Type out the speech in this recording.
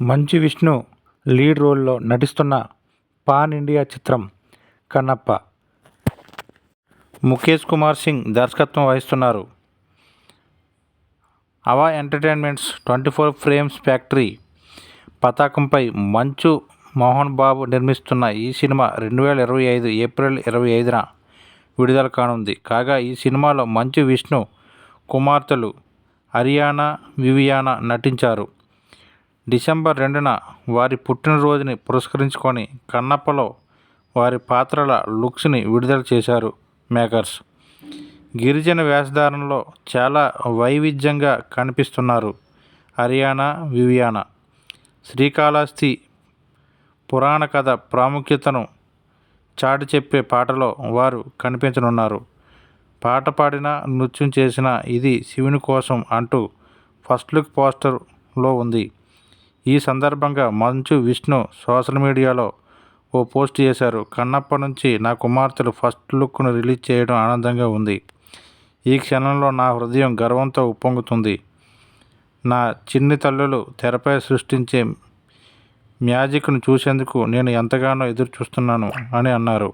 Manchu Vishnu lead రోల్లో నటిస్తున్న pan India చిత్రం కన్నప్ప. ముఖేష్ కుమార్ సింగ్ దర్శకత్వం వహిస్తున్నారు. Ava entertainments twenty four frames factory పతాకంపై మంచు మోహన్ బాబు నిర్మిస్తున్న ఈ సినిమా రెండు వేల ఇరవై ఐదు ఏప్రిల్ ఇరవై ఐదున విడుదల కానుంది. కాగా ఈ సినిమాలో మంచు విష్ణు కుమార్తెలు హరియానా వివియానా నటించారు. డిసెంబర్ రెండున వారి పుట్టినరోజుని పురస్కరించుకొని కన్నప్పలో వారి పాత్రల లుక్స్ని విడుదల చేశారు మేకర్స్. గిరిజన వేషధారణలో చాలా వైవిధ్యంగా కనిపిస్తున్నారు హరియానా వివియానా. శ్రీకాళహస్తి పురాణ కథ ప్రాముఖ్యతను చాటి చెప్పే పాటలో వారు కనిపించనున్నారు. పాట పాడిన నృత్యం చేసిన ఇది శివుని కోసం అంటూ ఫస్ట్ లుక్ పోస్టర్లో ఉంది. ఈ సందర్భంగా మంచు విష్ణు సోషల్ మీడియాలో ఓ పోస్ట్ చేశారు. కన్నప్ప నుంచి నా కుమార్తెలు ఫస్ట్ లుక్ను రిలీజ్ చేయడం ఆనందంగా ఉంది. ఈ క్షణంలో నా హృదయం గర్వంతో ఉప్పొంగుతుంది. నా చిన్ని తల్లులు తెరపై సృష్టించే మ్యాజిక్ను చూసేందుకు నేను ఎంతగానో ఎదురు చూస్తున్నాను అని అన్నారు.